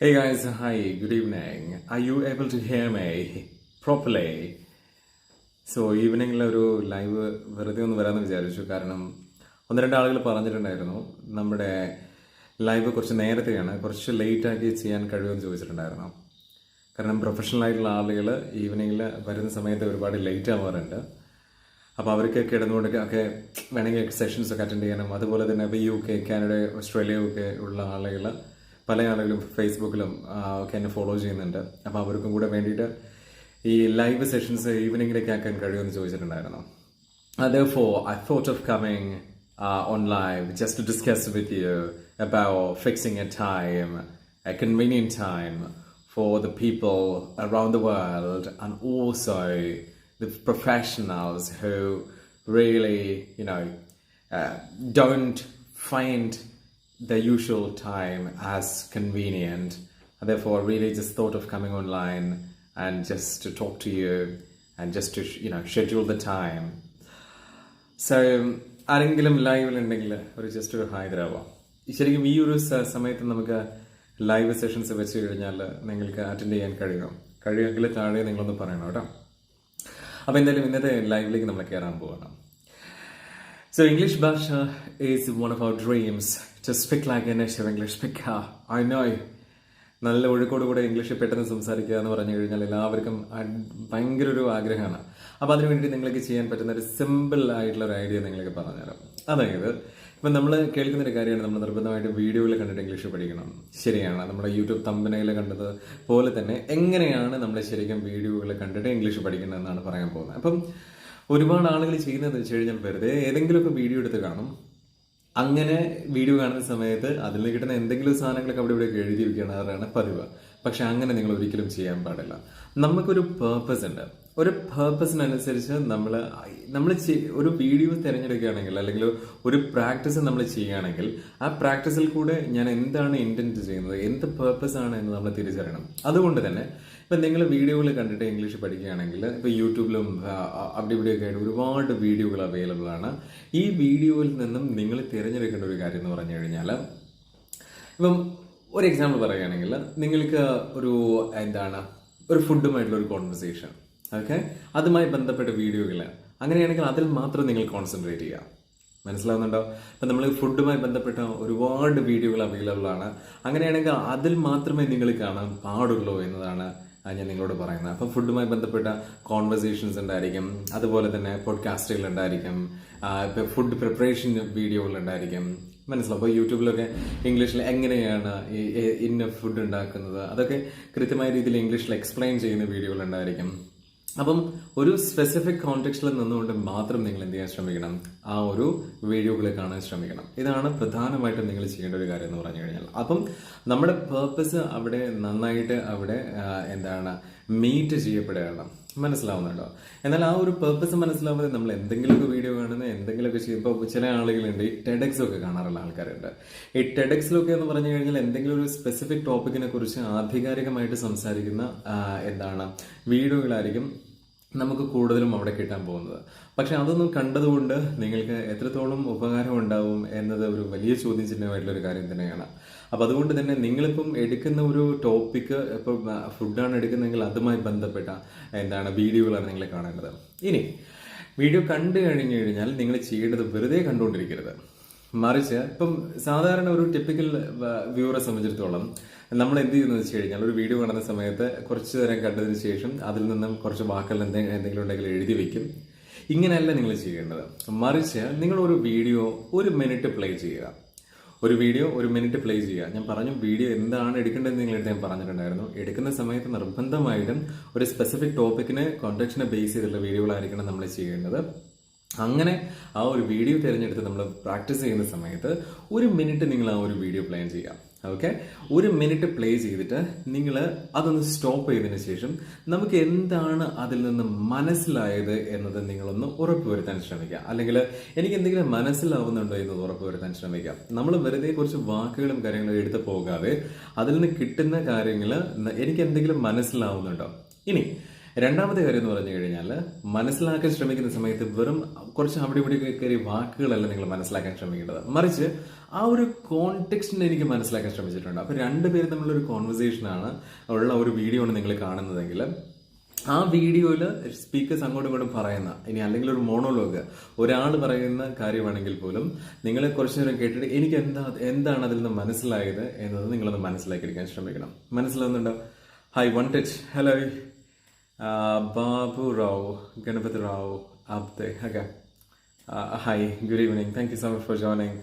Hey guys, hi, good evening. Are you able to hear me properly? So ഈവനിങ്ങിൽ ഒരു live വെറുതെ ഒന്ന് വരാമെന്ന് വിചാരിച്ചു കാരണം ഒന്ന് രണ്ട് ആളുകൾ പറഞ്ഞിട്ടുണ്ടായിരുന്നു നമ്മുടെ ലൈവ് കുറച്ച് നേരത്തെയാണ് കുറച്ച് ലേറ്റ് ആക്കി ചെയ്യാൻ കഴിയുമെന്ന് ചോദിച്ചിട്ടുണ്ടായിരുന്നു കാരണം പ്രൊഫഷണൽ ആയിട്ടുള്ള ആളുകൾ ഈവനിങ്ങിൽ വരുന്ന സമയത്ത് ഒരുപാട് ലേറ്റ് ആവാറുണ്ട് അപ്പോൾ അവർക്ക് കിടന്നുകൊണ്ട് ഒക്കെ വേണമെങ്കിൽ സെഷൻസ് ഒക്കെ അറ്റൻഡ് ചെയ്യാനും അതുപോലെ തന്നെ ഇപ്പോൾ യു കെ കാനഡ ഓസ്ട്രേലിയ ഒക്കെ ഉള്ള ആളുകൾ പല ആളുകളും ഫേസ്ബുക്കിലും ആ, ഒക്കെ എന്നെ ഫോളോ ചെയ്യുന്നുണ്ട് അപ്പോൾ അവർക്കും കൂടെ വേണ്ടിയിട്ട് ഈ ലൈവ് സെഷൻസ് ഈവനിങ്ങിലേക്ക് ആക്കാൻ കഴിയുമെന്ന് ചോദിച്ചിട്ടുണ്ടായിരുന്നു Uh, therefore, I thought of coming uh, on live just to discuss with you about fixing a time, a convenient time for the people around the world and also the professionals who really, you know, uh, don't find the usual time as convenient. And therefore, really just thought of coming online and just to talk to you and just to, you know, schedule the time. So ആരെങ്കിലും ലൈവിലുണ്ടെങ്കിൽ ഒരു just ഒരു hi തരാമോ ശരിക്കും ഈ ഒരു സ- സമയത്ത് നമുക്ക് ലൈവ് സെഷൻസ് വെച്ച് കഴിഞ്ഞാൽ നിങ്ങൾക്ക് അറ്റൻഡ് ചെയ്യാൻ കഴിയുമോ കഴിയുമെങ്കിൽ താഴെ നിങ്ങളൊന്ന് പറയണം കേട്ടോ അപ്പോൾ എന്തായാലും ഇന്നത്തെ ലൈവിലേക്ക് നമ്മൾ കയറാൻ പോകണം So English Basha is one of our dreams speak like a English speaker. I know. നല്ല ഒഴുക്കോട് കൂടെ ഇംഗ്ലീഷ് പെട്ടെന്ന് സംസാരിക്കുക എന്ന് പറഞ്ഞു കഴിഞ്ഞാൽ എല്ലാവർക്കും ഭയങ്കര ഒരു ആഗ്രഹമാണ്. അപ്പോൾ അതിനു വേണ്ടി നിങ്ങൾക്ക് ചെയ്യാൻ പറ്റുന്ന ഒരു സിമ്പിൾ ആയിട്ടുള്ള ഒരു ഐഡിയ നിങ്ങൾക്ക് പറഞ്ഞുതരാം. അതായത് ഇപ്പം നമ്മൾ കേൾക്കുന്ന ഒരു കാര്യമാണ് നമ്മൾ നിർബന്ധമായിട്ട് വീഡിയോയിൽ കണ്ടിട്ട് ഇംഗ്ലീഷ് പഠിക്കണം. ശരിയാണ്. നമ്മുടെ യൂട്യൂബ് തമ്പനയിൽ കണ്ടത് പോലെ തന്നെ എങ്ങനെയാണ് നമ്മൾ ശരിക്കും വീഡിയോകൾ കണ്ടിട്ട് ഇംഗ്ലീഷ് പഠിക്കണം എന്നാണ് പറയാൻ പോകുന്നത്. അപ്പം ഒരുപാട് ആളുകൾ ചെയ്യുന്നത് വെച്ച് കഴിഞ്ഞാൽ വെറുതെ ഏതെങ്കിലുമൊക്കെ വീഡിയോ എടുത്ത് കാണും. അങ്ങനെ വീഡിയോ കാണുന്ന സമയത്ത് അതിൽ നിന്ന് കിട്ടുന്ന എന്തെങ്കിലും സാധനങ്ങളൊക്കെ അവിടെ ഇവിടെ എഴുതി വെക്കാറാണ് പതിവ്. പക്ഷെ അങ്ങനെ നിങ്ങൾ ഒരിക്കലും ചെയ്യാൻ പാടില്ല. നമുക്കൊരു പേർപ്പസ് ഉണ്ട്. ഒരു പേർപ്പസിനനുസരിച്ച് നമ്മൾ നമ്മൾ ഒരു വീഡിയോ തിരഞ്ഞെടുക്കുകയാണെങ്കിൽ അല്ലെങ്കിൽ ഒരു പ്രാക്ടീസ് നമ്മൾ ചെയ്യുകയാണെങ്കിൽ ആ പ്രാക്ടീസിൽ കൂടെ ഞാൻ എന്താണ് ഇന്റന്റ് ചെയ്യുന്നത് എന്ത് പേർപ്പസ് ആണ് എന്ന് നമ്മൾ തിരിച്ചറിയണം. അതുകൊണ്ട് തന്നെ ഇപ്പം നിങ്ങൾ വീഡിയോകൾ കണ്ടിട്ട് ഇംഗ്ലീഷ് പഠിക്കുകയാണെങ്കിൽ ഇപ്പം യൂട്യൂബിലും അവിടെ ഇവിടെയൊക്കെ ആയിട്ട് ഒരുപാട് വീഡിയോകൾ അവൈലബിൾ ആണ്. ഈ വീഡിയോയിൽ നിന്നും നിങ്ങൾ തിരഞ്ഞെടുക്കേണ്ട ഒരു കാര്യം എന്ന് പറഞ്ഞു കഴിഞ്ഞാൽ ഇപ്പം ഒരു എക്സാമ്പിൾ പറയുകയാണെങ്കിൽ നിങ്ങൾക്ക് ഒരു എന്താണ് ഒരു ഫുഡുമായിട്ടുള്ള ഒരു കോൺവെർസേഷൻ ഓക്കെ അതുമായി ബന്ധപ്പെട്ട വീഡിയോകൾ അങ്ങനെയാണെങ്കിൽ അതിൽ മാത്രം നിങ്ങൾ കോൺസെൻട്രേറ്റ് ചെയ്യുക. മനസ്സിലാവുന്നുണ്ടോ? അപ്പം നമ്മൾ ഫുഡുമായി ബന്ധപ്പെട്ട ഒരുപാട് വീഡിയോകൾ അവൈലബിൾ ആണ്. അങ്ങനെയാണെങ്കിൽ അതിൽ മാത്രമേ നിങ്ങൾ കാണാൻ പാടുള്ളൂ എന്നതാണ് ഞാൻ നിങ്ങളോട് പറയുന്നത്. അപ്പം ഫുഡുമായി ബന്ധപ്പെട്ട കോൺവെർസേഷൻസ് ഉണ്ടായിരിക്കും. അതുപോലെ തന്നെ പോഡ്കാസ്റ്റുകൾ ഉണ്ടായിരിക്കും. ഇപ്പം ഫുഡ് പ്രിപ്പറേഷൻ വീഡിയോകൾ ഉണ്ടായിരിക്കും. മനസ്സിലാവും? അപ്പോൾ യൂട്യൂബിലൊക്കെ ഇംഗ്ലീഷിൽ എങ്ങനെയാണ് ഇന്ന ഫുഡ് ഉണ്ടാക്കുന്നത്? അതൊക്കെ കൃത്യമായ രീതിയിൽ ഇംഗ്ലീഷിൽ എക്സ്പ്ലെയിൻ ചെയ്യുന്ന വീഡിയോകൾ ഉണ്ടായിരിക്കും. അപ്പം ഒരു സ്പെസിഫിക് കോണ്ടെക്സ്റ്റിൽ നിന്നുകൊണ്ട് മാത്രം നിങ്ങൾ എന്ത് ചെയ്യാൻ ശ്രമിക്കണം? ആ ഒരു വീഡിയോകൾ കാണാൻ ശ്രമിക്കണം. ഇതാണ് പ്രധാനമായിട്ടും നിങ്ങൾ ചെയ്യേണ്ട ഒരു കാര്യം എന്ന് പറഞ്ഞു കഴിഞ്ഞാൽ. അപ്പം നമ്മുടെ പേർപ്പസ് അവിടെ നന്നായിട്ട് അവിടെ എന്താണ് മീറ്റ് ചെയ്യപ്പെടുകയാണ്. മനസ്സിലാവുന്നുണ്ടോ? എന്നാൽ ആ ഒരു പേർപ്പസ് മനസ്സിലാവാതെ നമ്മൾ എന്തെങ്കിലുമൊക്കെ വീഡിയോ കാണുന്ന എന്തെങ്കിലുമൊക്കെ ചെയ്യുമ്പോൾ ചില ആളുകളുണ്ട് ഈ ടെഡക്സ് ഒക്കെ കാണാറുള്ള ആൾക്കാരുണ്ട്. ഈ ടെഡക്സിലൊക്കെ എന്ന് പറഞ്ഞു കഴിഞ്ഞാൽ എന്തെങ്കിലും ഒരു സ്പെസിഫിക് ടോപ്പിക്കിനെ കുറിച്ച് ആധികാരികമായിട്ട് സംസാരിക്കുന്ന എന്താണ് വീഡിയോകളായിരിക്കും നമുക്ക് കൂടുതലും അവിടെ കിട്ടാൻ പോകുന്നത്. പക്ഷെ അതൊന്നും കണ്ടതുകൊണ്ട് നിങ്ങൾക്ക് എത്രത്തോളം ഉപകാരം ഉണ്ടാവും എന്നത് ഒരു വലിയ ചോദ്യം ചിഹ്നമായിട്ടുള്ള ഒരു കാര്യം തന്നെയാണ്. അപ്പം അതുകൊണ്ട് തന്നെ നിങ്ങളിപ്പം എടുക്കുന്ന ഒരു ടോപ്പിക്ക് ഇപ്പം ഫുഡാണ് എടുക്കുന്നതെങ്കിൽ അതുമായി ബന്ധപ്പെട്ട എന്താണ് വീഡിയോകളാണ് നിങ്ങൾ കാണേണ്ടത്. ഇനി വീഡിയോ കണ്ടു കഴിഞ്ഞു കഴിഞ്ഞാൽ നിങ്ങൾ ചെയ്യേണ്ടത് വെറുതെ കണ്ടുകൊണ്ടിരിക്കരുത് മറിച്ച് ഇപ്പം സാധാരണ ഒരു ടിപ്പിക്കൽ വ്യൂവറെ സംബന്ധിച്ചിടത്തോളം നമ്മൾ എന്ത് ചെയ്യുന്നത് വെച്ച് കഴിഞ്ഞാൽ ഒരു വീഡിയോ കാണുന്ന സമയത്ത് കുറച്ച് നേരം കണ്ടതിന് ശേഷം അതിൽ നിന്നും കുറച്ച് വാക്കുകൾ എന്തെങ്കിലും എന്തെങ്കിലും ഉണ്ടെങ്കിൽ എഴുതി വെക്കും. ഇങ്ങനെയല്ല നിങ്ങൾ ചെയ്യേണ്ടത്. മറിച്ച് നിങ്ങൾ ഒരു വീഡിയോ ഒരു മിനിറ്റ് പ്ലേ ചെയ്യുക. ഒരു വീഡിയോ ഒരു മിനിറ്റ് പ്ലേ ചെയ്യുക. ഞാൻ പറഞ്ഞു വീഡിയോ എന്താണ് എടുക്കേണ്ടതെന്ന് നിങ്ങളെടുത്ത് ഞാൻ പറഞ്ഞിട്ടുണ്ടായിരുന്നു. എടുക്കുന്ന സമയത്ത് നിർബന്ധമായിട്ടും ഒരു സ്പെസിഫിക് ടോപ്പിക്കിനെ കോൺടാക്റ്റിനെ ബേസ് ചെയ്തിട്ടുള്ള വീഡിയോകളായിരിക്കണം നമ്മൾ ചെയ്യേണ്ടത്. അങ്ങനെ ആ ഒരു വീഡിയോ തിരഞ്ഞെടുത്ത് നമ്മൾ പ്രാക്ടീസ് ചെയ്യുന്ന സമയത്ത് ഒരു മിനിറ്റ് നിങ്ങൾ ആ ഒരു വീഡിയോ പ്ലാൻ ചെയ്യാം. ഓക്കെ ഒരു മിനിറ്റ് പ്ലേ ചെയ്തിട്ട് നിങ്ങൾ അതൊന്ന് സ്റ്റോപ്പ് ചെയ്തതിന് ശേഷം നമുക്ക് എന്താണ് അതിൽ നിന്ന് മനസ്സിലായത് എന്നത് നിങ്ങളൊന്ന് ഉറപ്പുവരുത്താൻ ശ്രമിക്കുക അല്ലെങ്കിൽ എനിക്ക് എന്തെങ്കിലും മനസ്സിലാവുന്നുണ്ടോ എന്ന് ഉറപ്പുവരുത്താൻ ശ്രമിക്കുക നമ്മൾ വെറുതെ കുറച്ച് വാക്കുകളും കാര്യങ്ങളും എടുത്തു പോകാതെ അതിൽ നിന്ന് കിട്ടുന്ന കാര്യങ്ങൾ എനിക്ക് എന്തെങ്കിലും മനസ്സിലാവുന്നുണ്ടോ? ഇനി രണ്ടാമത്തെ കാര്യം എന്ന് പറഞ്ഞു കഴിഞ്ഞാൽ മനസ്സിലാക്കാൻ ശ്രമിക്കുന്ന സമയത്ത് വെറും കുറച്ച് അവിടെ ഇവിടെ കയറി വാക്കുകളല്ല നിങ്ങൾ മനസ്സിലാക്കാൻ ശ്രമിക്കേണ്ടത്. മറിച്ച് ആ ഒരു കോണ്ടെക്സ്റ്റിനെ എനിക്ക് മനസ്സിലാക്കാൻ ശ്രമിച്ചിട്ടുണ്ട്. അപ്പോൾ രണ്ടുപേരും തമ്മിലുള്ള ഒരു കോൺവെർസേഷനാണ് ഉള്ള ഒരു വീഡിയോ ആണ് നിങ്ങൾ കാണുന്നതെങ്കിൽ ആ വീഡിയോയിൽ സ്പീക്കേഴ്സ് അങ്ങോട്ടും ഇങ്ങോട്ടും പറയുന്ന ഇനി അല്ലെങ്കിൽ ഒരു മോണോലോഗ് ഒരാൾ പറയുന്ന കാര്യമാണെങ്കിൽ പോലും നിങ്ങളെ കുറച്ചു നേരം കേട്ടിട്ട് എനിക്ക് എന്താ എന്താണ് അതിൽ നിന്ന് മനസ്സിലായത് എന്നത് നിങ്ങളൊന്ന് മനസ്സിലാക്കിയെടുക്കാൻ ശ്രമിക്കണം. മനസ്സിലാവുന്നുണ്ടോ? Hi one touch hello Babu Rao Ganapathi Rao Apte okay. Hi good evening. Thank you so much for joining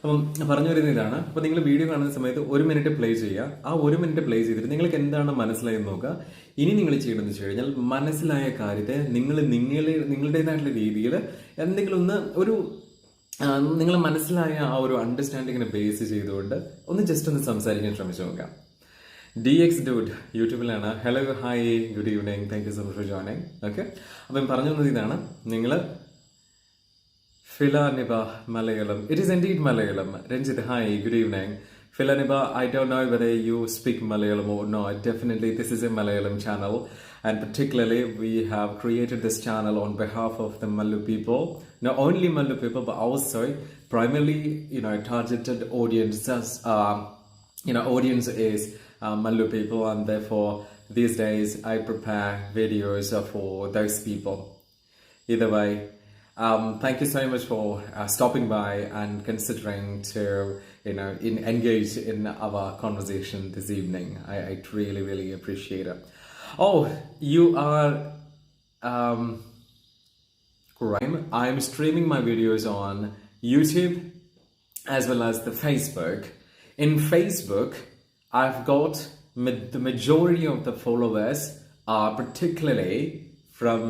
അപ്പം പറഞ്ഞു വരുന്ന ഇതാണ്. അപ്പോൾ നിങ്ങൾ വീഡിയോ കാണുന്ന സമയത്ത് ഒരു മിനിറ്റ് പ്ലേ ചെയ്യുക. ആ ഒരു മിനിറ്റ് പ്ലേ ചെയ്തിട്ട് നിങ്ങൾക്ക് എന്താണ് മനസ്സിലായെന്ന് നോക്കുക. ഇനി നിങ്ങൾ ചെയ്യണമെന്ന് വെച്ച് കഴിഞ്ഞാൽ മനസ്സിലായ കാര്യത്തെ നിങ്ങൾ നിങ്ങളെ നിങ്ങളുടേതായിട്ടുള്ള രീതിയിൽ എന്തെങ്കിലും ഒന്ന് ഒരു നിങ്ങൾ മനസ്സിലായ ആ ഒരു അണ്ടർസ്റ്റാൻഡിങ്ങിനെ ബേസ് ചെയ്തുകൊണ്ട് ഒന്ന് ജസ്റ്റ് ഒന്ന് സംസാരിക്കാൻ ശ്രമിച്ചു നോക്കാം. D X dude യൂട്യൂബിലാണ് hello hi good evening thank you so much for joining okay അപ്പം പറഞ്ഞു തന്നത് ഇതാണ് നിങ്ങൾ Filaniba Malayalam. It is indeed Malayalam. Ranjit, hi, good evening. Filaniba, I don't know whether you speak Malayalam or not. Definitely, this is a Malayalam channel. And particularly, we have created this channel on behalf of the Malu people. Not only Malu people, but also primarily, you know, targeted audiences. Um, you know, audience is uh, Malu people, and therefore, these days, I prepare videos for those people. Either way, um, thank you so much for uh, stopping by and considering to you know in, engage in our conversation this evening. I, I really really appreciate it. Oh, you are um, crime. I'm streaming my videos on YouTube as well as the Facebook. In Facebook, I've got ma- the majority of the followers are particularly from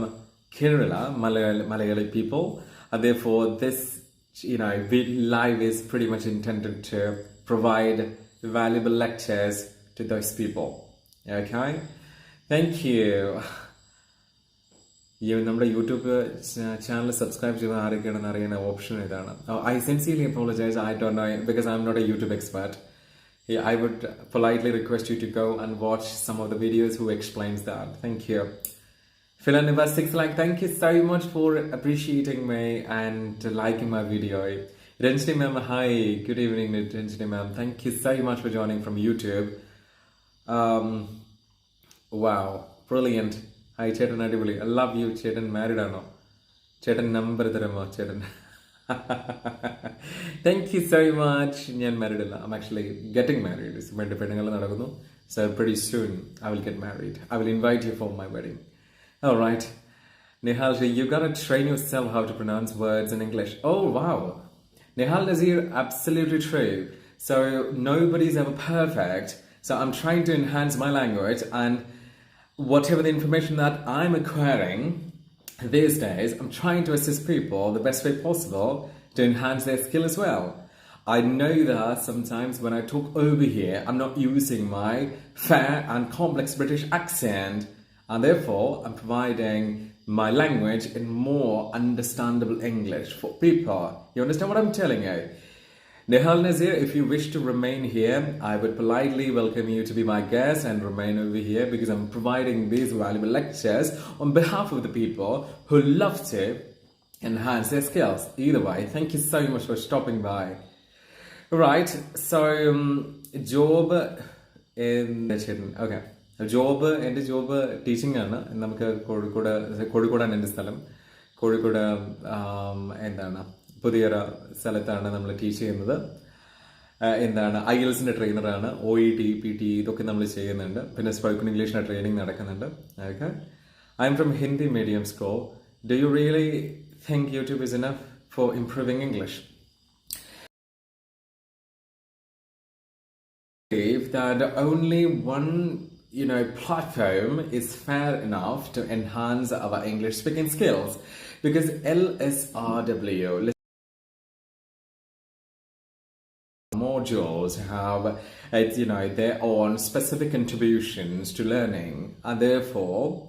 Kerala, Malayali, Malayali people. And therefore, this, you know, live is pretty much intended to provide valuable lectures to those people. Okay? Thank you. ഈ നമ്മുടെ YouTube channel subscribe ചെയ്ത ആരൊക്കെയാണെന്ന് അറിയുന്ന option ഇതാണ് I sincerely apologise I don't know because I'm not a YouTube expert yeah, I would politely request you to go and watch some of the videos who explains that. Thank you. Philaneva 6 like thank you so much for appreciating me and liking my video. Renjini ma'am, hi. Good evening, Renjini ma'am. Thank you so much for joining from YouTube. Um, wow, brilliant. Hi, Chetan Adibuli. I love you, Chetan. Married or no? Chetan number the Chetan. Thank you so much ഞാൻ married അല്ല I'm actually getting married വേണ്ട പെണ്ണുങ്ങൾ നടക്കുന്നു so very soon I will get married I will invite you for my wedding All right. Nihalji, you gotta train yourself how to pronounce words in English. Oh, wow. Nihal Nazir, absolutely true. So nobody's ever perfect. So I'm trying to enhance my language and whatever the information that I'm acquiring these days, I'm trying to assist people the best way possible to enhance their skill as well. I know that sometimes when I talk over here, I'm not using my fair and complex British accent and therefore I'm providing my language in more understandable English for people. You understand what I'm telling you? Nihal Nazir, if you wish to remain here, I would politely welcome you to be my guest and remain over here because I'm providing these valuable lectures on behalf of the people who love to enhance their skills. Either way, thank you so much for stopping by. Right, so um, job in okay. Job എന്റെ job teaching ആണ് നമുക്ക് കോഴിക്കോട് കോഴിക്കോടാണ് എന്റെ സ്ഥലം കോഴിക്കോട് എന്താണ് പുതിയൊരു സ്ഥലത്താണ് നമ്മൾ ടീച്ച് ചെയ്യുന്നത്. എന്താണ് ഐ എൽസിന്റെ ട്രെയിനറാണ്. O E T P T ഇതൊക്കെ നമ്മൾ ചെയ്യുന്നുണ്ട്. പിന്നെ സ്പോക്കൺ ഇംഗ്ലീഷിന്റെ ട്രെയിനിങ് നടക്കുന്നുണ്ട്. Okay. I'm from Hindi medium സ്കോ do you really think YouTube is enough for improving English that only one you know platform is fair enough to enhance our english speaking skills. Because lsrw modules have it's you know their own specific contributions to learning and therefore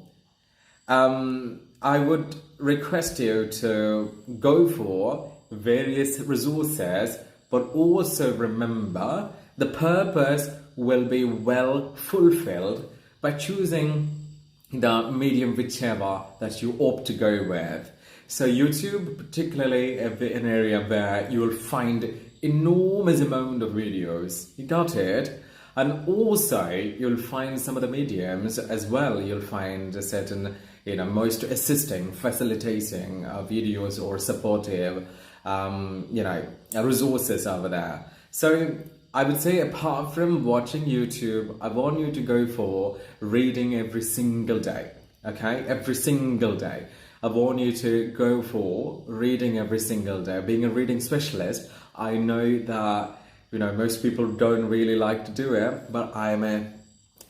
um, i would request you to go for various resources but also remember the purpose will be well fulfilled by choosing the medium whichever that you opt to go with. So YouTube, particularly an area where you will find enormous amount of videos. You got it? And also you'll find some of the mediums as well. You'll find a certain, you know, most assisting, facilitating uh, videos or supportive, um, you know, resources over there. So I would say apart from watching YouTube, I want you to go for reading every single day. Okay, every single day. I want you to go for reading every single day. Being a reading specialist, I know that you know most people don't really like to do it, but I'm a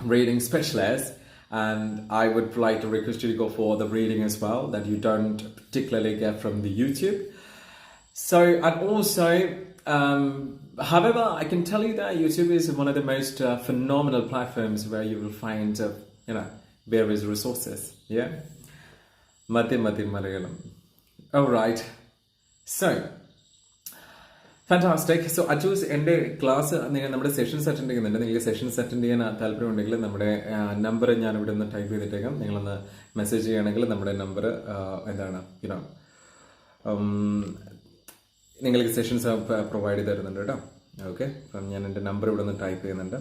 reading specialist and I would like to request you to go for the reading as well that you don't particularly get from the YouTube. So, and also, um, however, I can tell you that YouTube is one of the most uh, phenomenal platforms where you will find, uh, you know, various resources. Yeah. Mati Mati Malayalam. All right. So, fantastic so Achus എന്റെ class നിങ്ങൾ നമ്മുടെ sessions attend ചെയ്യുന്നുണ്ട്. നിങ്ങൾക്ക് sessions attend ചെയ്യാൻ താല്പര്യമുണ്ടെങ്കിൽ നമ്മുടെ number ഞാൻ ഇവിടെ നിന്ന് ടൈപ്പ് ചെയ്തിട്ടേക്കാം. നിങ്ങളൊന്ന് മെസ്സേജ് ചെയ്യുകയാണെങ്കിൽ നമ്മുടെ നമ്പർ എന്താണ് ഇതാണ് നിങ്ങൾക്ക് സെഷൻസ് പ്രൊവൈഡ് ചെയ്ത് തരുന്നുണ്ട് കേട്ടോ. ഓക്കെ അപ്പം ഞാൻ എന്റെ നമ്പർ ഇവിടെ നിന്ന് ടൈപ്പ് ചെയ്യുന്നുണ്ട്.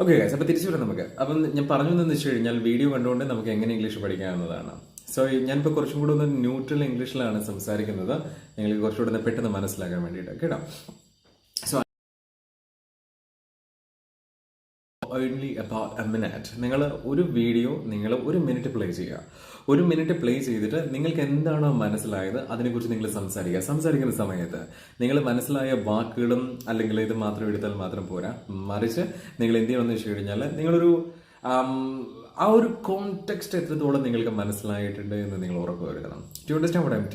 ഓക്കെ ഗൈസ് അപ്പോൾ തിരിച്ചു വരാം നമുക്ക്. അപ്പം ഞാൻ പറഞ്ഞു എന്ന് വെച്ച് കഴിഞ്ഞാൽ വീഡിയോ കണ്ടുകൊണ്ട് നമുക്ക് എങ്ങനെ ഇംഗ്ലീഷ് പഠിക്കാവുന്നതാണ്. സോ ഞാനിപ്പോൾ കുറച്ചും കൂടെ ഒന്ന് ന്യൂട്രൽ ഇംഗ്ലീഷിലാണ് സംസാരിക്കുന്നത്. നിങ്ങൾക്ക് കുറച്ചുകൂടെ ഒന്ന് പെട്ടെന്ന് മനസ്സിലാക്കാൻ വേണ്ടിയിട്ട് കേട്ടോ. ഓൺലി അബൌട്ട് എ മിനിറ്റ് നിങ്ങൾ ഒരു വീഡിയോ നിങ്ങൾ ഒരു മിനിറ്റ് പ്ലേ ചെയ്യുക. ഒരു മിനിറ്റ് പ്ലേ ചെയ്തിട്ട് നിങ്ങൾക്ക് എന്താണോ മനസ്സിലായത് അതിനെക്കുറിച്ച് നിങ്ങൾ സംസാരിക്കുക. സംസാരിക്കുന്ന സമയത്ത് നിങ്ങൾ മനസ്സിലായ വാക്കുകളും അല്ലെങ്കിൽ ഇത് മാത്രം എടുത്താൽ മാത്രം പോരാ. മറിച്ച് നിങ്ങൾ എന്ത് ചെയ്യണമെന്ന് വെച്ച് കഴിഞ്ഞാൽ നിങ്ങളൊരു ആം, ഒരു കോണ്ടെക്സ്റ്റ് എത്രത്തോളം നിങ്ങൾക്ക് മനസ്സിലായിട്ടുണ്ട് എന്ന് നിങ്ങൾ ഉറപ്പ് വരുത്തണം. To understand what I'm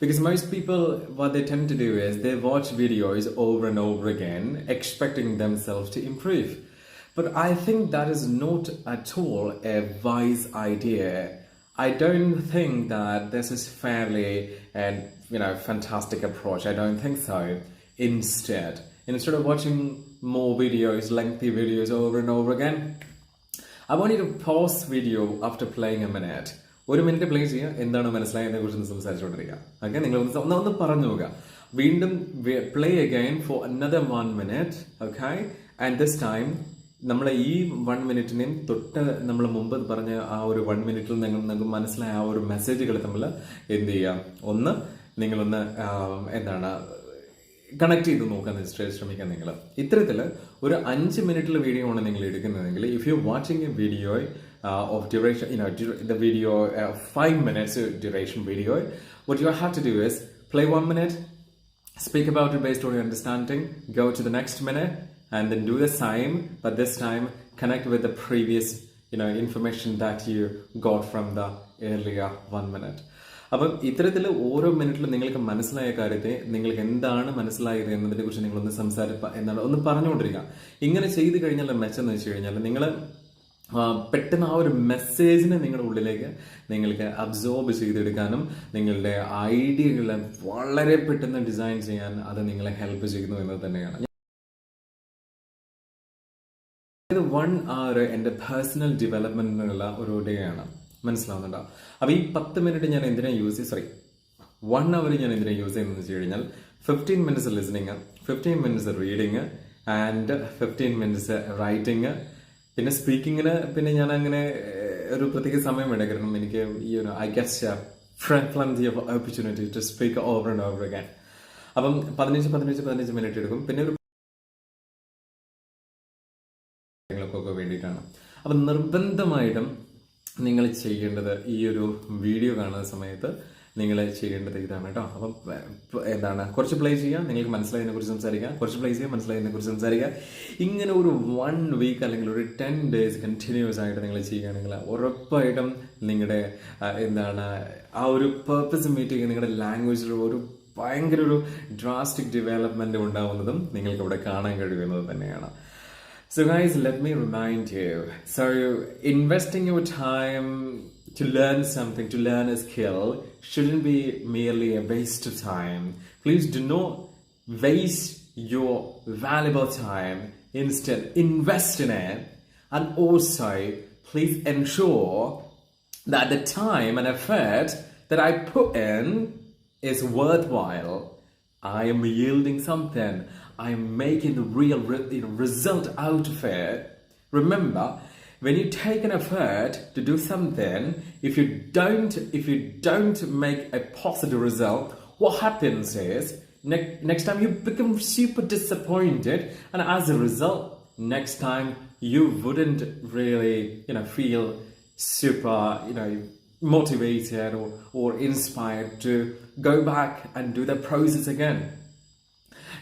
because you people most the what to do is the watch video is over and over again expecting them self to improve. but I think that is not at all a wise idea. I don't think that this is fairly and you know fantastic approach. I don't think so. Instead, instead of watching more videos, lengthy videos over and over again, I want you to pause video after playing a minute. ഒരു minute play ചെയ്യുക എന്താണ് മനസ്സിലായതിനെ കുറിച്ച് സംസാരിച്ചുകൊണ്ടിരിക്കുക okay നിങ്ങൾ ഒന്ന് ഒന്ന് ഒന്ന് പറഞ്ഞു നോക്കുക വീണ്ടും play again for another one minute okay and this time നമ്മളെ ഈ വൺ മിനിറ്റിനെയും തൊട്ട് നമ്മൾ മുമ്പ് പറഞ്ഞ ആ ഒരു വൺ മിനിറ്റിൽ നിങ്ങൾ നിങ്ങൾക്ക് മനസ്സിലായ ആ ഒരു മെസ്സേജുകൾ തമ്മിൽ എന്ത് ചെയ്യാം? ഒന്ന് നിങ്ങളൊന്ന് എന്താണ് കണക്ട് ചെയ്ത് നോക്കാൻ ശ്രമിക്കുക ശ്രമിക്കാം നിങ്ങൾ ഇത്തരത്തിൽ ഒരു അഞ്ച് മിനിറ്റിൽ വീഡിയോ ആണ് നിങ്ങൾ എടുക്കുന്നതെങ്കിൽ if you watching a video of duration the video five minutes duration video what you have to do is play one minute speak about based on you understanding understanding, to the next minute and then do the same, but this time connect with the previous, you know, information that you got from the earlier one minute. അപ്പം ഇത്തരത്തിൽ ഓരോ മിനിറ്റിലും നിങ്ങൾക്ക് മനസ്സിലായ കാര്യത്തെ നിങ്ങൾക്ക് എന്താണ് മനസ്സിലായത് എന്നതിനെ കുറിച്ച് നിങ്ങളൊന്ന് സംസാരിപ്പ എന്താണ് ഒന്ന് പറഞ്ഞുകൊണ്ടിരിക്കുക ഇങ്ങനെ ചെയ്ത് കഴിഞ്ഞാൽ മെച്ചം എന്ന് വെച്ച് കഴിഞ്ഞാൽ നിങ്ങൾ പെട്ടെന്ന് ആ ഒരു മെസ്സേജിനെ നിങ്ങളുടെ ഉള്ളിലേക്ക് നിങ്ങൾക്ക് അബ്സോർബ് ചെയ്തെടുക്കാനും നിങ്ങളുടെ ഐഡിയകളെ വളരെ പെട്ടെന്ന് ഡിസൈൻ ചെയ്യാൻ അത് നിങ്ങളെ ഹെൽപ്പ് ചെയ്യുന്നു എന്നത് തന്നെയാണ് വൺ അവർ എന്റെ പേഴ്സണൽ ഡെവലപ്മെന്റിനുള്ള ഒരു ഡേ ആണ്. മനസ്സിലാവുന്നുണ്ടോ? അപ്പൊ ഈ പത്ത് മിനിറ്റ് ഞാൻ എന്തിനാ യൂസ് ചെയ്യും സോറി വൺ അവർ ഞാൻ എന്തിനാ യൂസ് ചെയ്യുന്നതെന്ന് വെച്ച് കഴിഞ്ഞാൽ fifteen minutes listening fifteen minutes reading and fifteen minutes writing പിന്നെ സ്പീക്കിങ്ങിന് പിന്നെ ഞാൻ അങ്ങനെ ഒരു പ്രത്യേക സമയം വേണ്ട? കാരണം എനിക്ക് ഈ ഒരു I gets front of opportunity to speak over and over again അപ്പം പതിനഞ്ച് പതിനഞ്ച് പതിനഞ്ച് മിനിറ്റ് എടുക്കും. പിന്നെ ഒരു വേണ്ടിയിട്ടാണ് അപ്പം നിർബന്ധമായിട്ടും നിങ്ങൾ ചെയ്യേണ്ടത് ഈ ഒരു വീഡിയോ കാണുന്ന സമയത്ത് നിങ്ങൾ ചെയ്യേണ്ടത് ഇതാണ് കേട്ടോ. അപ്പം എന്താണ്? കുറച്ച് പ്ലേ ചെയ്യുക നിങ്ങൾക്ക് മനസ്സിലായതിനെ കുറിച്ച് സംസാരിക്കുക. കുറച്ച് പ്ലേ ചെയ്യുക മനസ്സിലായതിനെ കുറിച്ച് സംസാരിക്കുക. ഇങ്ങനെ ഒരു വൺ വീക്ക് അല്ലെങ്കിൽ ഒരു ടെൻ ഡേയ്സ് കണ്ടിന്യൂസ് ആയിട്ട് നിങ്ങൾ ചെയ്യുകയാണെങ്കിൽ ഉറപ്പായിട്ടും നിങ്ങളുടെ എന്താണ് ആ ഒരു പേർപ്പസ് മീറ്റ് ചെയ്യുക നിങ്ങളുടെ ലാംഗ്വേജിൽ ഒരു ഭയങ്കര ഒരു ഡ്രാസ്റ്റിക് ഡെവലപ്മെന്റ് ഉണ്ടാവുന്നതും നിങ്ങൾക്ക് ഇവിടെ കാണാൻ കഴിയുന്നത് തന്നെയാണ്. So, guys, let me remind you. So, investing your time to learn something, to learn a skill, shouldn't be merely a waste of time. Please do not waste your valuable time, instead invest in it, and also please ensure that the time and effort that I put in is worthwhile. I am yielding something. I am making the real re- you know, result out of it. Remember, when you take an effort to do something, if you don't, if you don't make a positive result, what happens is ne- next time you become super disappointed, and as a result, next time you wouldn't really, you know, feel super, you know, motivated or, or inspired to go back and do the process again.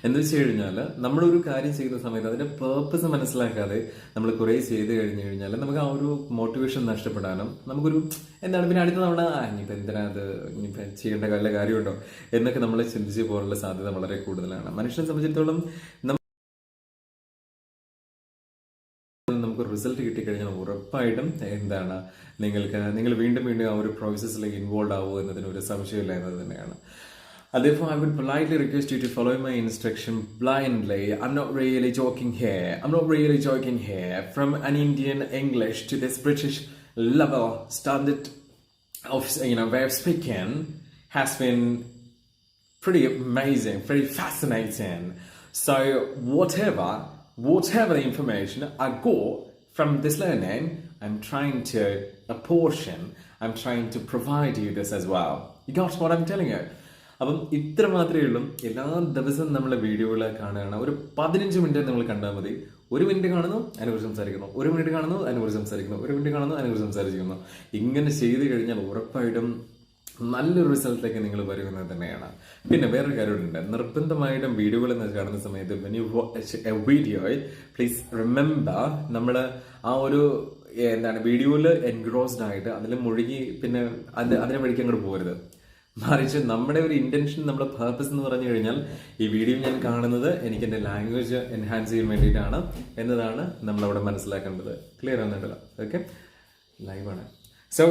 എന്ന് വെച്ച് കഴിഞ്ഞാൽ നമ്മളൊരു കാര്യം ചെയ്യുന്ന സമയത്ത് അതിന്റെ purpose മനസ്സിലാക്കാതെ നമ്മൾ കുറേ ചെയ്ത് കഴിഞ്ഞു കഴിഞ്ഞാൽ നമുക്ക് ആ ഒരു മോട്ടിവേഷൻ നഷ്ടപ്പെടാനും നമുക്കൊരു എന്താണ് പിന്നെ അടുത്ത തവണ ഇനിയിപ്പോൾ എന്തിനാ അത്? ഇനിയിപ്പോൾ ചെയ്യേണ്ട വല്ല കാര്യമുണ്ടോ? എന്നൊക്കെ നമ്മൾ ചിന്തിച്ച് പോകാനുള്ള സാധ്യത വളരെ കൂടുതലാണ്. മനുഷ്യനെ സംബന്ധിച്ചിടത്തോളം നമുക്ക് റിസൾട്ട് കിട്ടിക്കഴിഞ്ഞാൽ ഉറപ്പായിട്ടും എന്താണ് നിങ്ങൾക്ക് നിങ്ങൾ വീണ്ടും വീണ്ടും ആ ഒരു പ്രോസസ്സിലേക്ക് ഇൻവോൾവ് ആവുമോ എന്നതിന് ഒരു സംശയമില്ല എന്നത് തന്നെയാണ്. Therefore, I would politely request you to follow my instruction blindly. I'm not really joking here. I'm not really joking here. From an Indian English to this British level standard of you know way of speaking has been pretty amazing, pretty fascinating. So whatever, whatever the information I got from this learning, I'm trying to apportion, I'm trying to provide you this as well. You got what I'm telling you? അപ്പം ഇത്ര മാത്രമേ ഉള്ളൂ. എല്ലാ ദിവസവും നമ്മളെ വീഡിയോകൾ കാണുകയാണ്. ഒരു പതിനഞ്ച് മിനിറ്റ് നിങ്ങൾ കണ്ടാൽ മതി. ഒരു മിനിറ്റ് കാണുന്നു അതിനെക്കുറിച്ച് സംസാരിക്കുന്നു. ഒരു മിനിറ്റ് കാണുന്നു അതിനെക്കുറിച്ച് സംസാരിക്കുന്നു. ഒരു മിനിറ്റ് കാണുന്നു അതിനെക്കുറിച്ച് സംസാരിക്കുന്നു. ഇങ്ങനെ ചെയ്ത് കഴിഞ്ഞാൽ ഉറപ്പായിട്ടും നല്ലൊരു റിസൾട്ടൊക്കെ നിങ്ങൾ വരുന്നത് തന്നെയാണ്. പിന്നെ വേറൊരു കാര്യമുണ്ട്. നിർബന്ധമായിട്ടും വീഡിയോകൾ കാണുന്ന സമയത്ത് when you watch a video please remember നമ്മൾ ആ ഒരു എന്താണ് വീഡിയോയിൽ എൻഗ്രോസ്ഡ് ആയിട്ട് അതിൽ മുഴുകി പിന്നെ അത് അതിനെ വഴിക്ക് അങ്ങോട്ട് പോകരുത്. മറിച്ച് നമ്മുടെ ഒരു ഇന്റൻഷൻ നമ്മുടെ പർപ്പസ് എന്ന് പറഞ്ഞു കഴിഞ്ഞാൽ ഈ വീഡിയോ ഞാൻ കാണുന്നത് എനിക്ക് എന്റെ ലാംഗ്വേജ് എൻഹാൻസ് ചെയ്യാൻ വേണ്ടിയിട്ടാണ് എന്നതാണ് നമ്മളവിടെ മനസ്സിലാക്കേണ്ടത് ക്ലിയർ ആണെന്നുണ്ടല്ലോ okay ലൈവാണ് so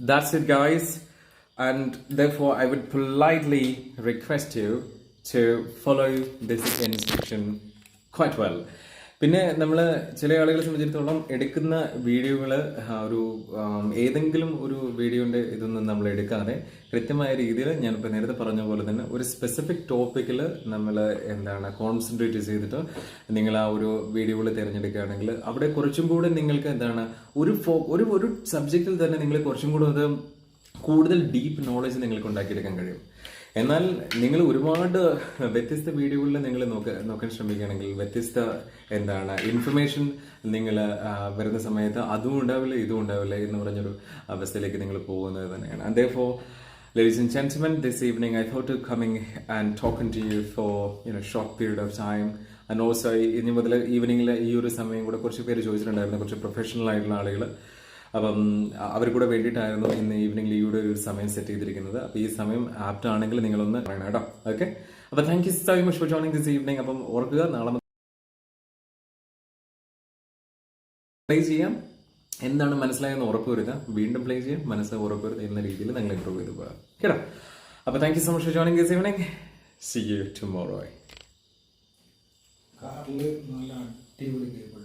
that's it guys. And therefore, I would politely request you to follow this instruction quite well. പിന്നെ നമ്മൾ ചില ആളുകളെ സംബന്ധിച്ചിടത്തോളം എടുക്കുന്ന വീഡിയോകൾ ഒരു ഏതെങ്കിലും ഒരു വീഡിയോന്റെ ഇതൊന്നും നമ്മൾ എടുക്കാതെ കൃത്യമായ രീതിയിൽ ഞാനിപ്പോൾ നേരത്തെ പറഞ്ഞ പോലെ തന്നെ ഒരു സ്പെസിഫിക് ടോപ്പിക്കിൽ നമ്മൾ എന്താണ് കോൺസെൻട്രേറ്റ് ചെയ്തിട്ട് നിങ്ങൾ ആ ഒരു വീഡിയോകൾ തിരഞ്ഞെടുക്കുകയാണെങ്കിൽ അവിടെ കുറച്ചും കൂടെ നിങ്ങൾക്ക് എന്താണ് ഒരു ഫോ ഒരു ഒരു സബ്ജക്റ്റിൽ തന്നെ നിങ്ങൾ കുറച്ചും കൂടെ അത് കൂടുതൽ ഡീപ്പ് നോളജ് നിങ്ങൾക്ക് ഉണ്ടാക്കിയെടുക്കാൻ കഴിയും. എന്നാൽ നിങ്ങൾ ഒരുപാട് വ്യത്യസ്ത വീഡിയോകളിൽ നിങ്ങൾ നോക്ക നോക്കാൻ ശ്രമിക്കുകയാണെങ്കിൽ വ്യത്യസ്ത എന്താണ് ഇൻഫർമേഷൻ നിങ്ങൾ വരുന്ന സമയത്ത് അതും ഉണ്ടാവില്ല ഇതും ഉണ്ടാവില്ല എന്ന് പറഞ്ഞൊരു അവസ്ഥയിലേക്ക് നിങ്ങൾ പോകുന്നത് തന്നെയാണ്. അതേ for Ladies and gentlemen, this evening I thought of coming and talking to you for you know short period of time. And also ഇനി മുതൽ ഈവനിങ്ങിൽ ഈ ഒരു സമയം കൂടെ കുറച്ച് പേര് ചോദിച്ചിട്ടുണ്ടായിരുന്നു കുറച്ച് പ്രൊഫഷണൽ ആയിട്ടുള്ള ആളുകൾ അപ്പം അവർ കൂടെ വേണ്ടിയിട്ടായിരുന്നു ഇന്ന് ഈവനിങ് ഈ ഒരു സമയം സെറ്റ് ചെയ്തിരിക്കുന്നത്. അപ്പോൾ ഈ സമയം ആപ്റ്റ് ആണെങ്കിൽ നിങ്ങളൊന്ന് പറയണം കേട്ടോ ഓക്കെ അപ്പോൾ thank you so much for joining this evening അപ്പം ഓർക്കുക നാളെ പ്ലേ ചെയ്യാം. എന്താണ് മനസ്സിലായെന്ന് ഉറപ്പ് വീണ്ടും പ്ലേ ചെയ്യാം. മനസ്സ് ഉറപ്പ് എന്ന രീതിയിൽ നിങ്ങൾ ഇമ്പ്രൂവ് ചെയ്ത് പോകാം. കേട്ടോ? അപ്പോൾ thank you so much for joining this evening see you tomorrow കാറിൽ നല്ല അടിപൊളി കേബിൾ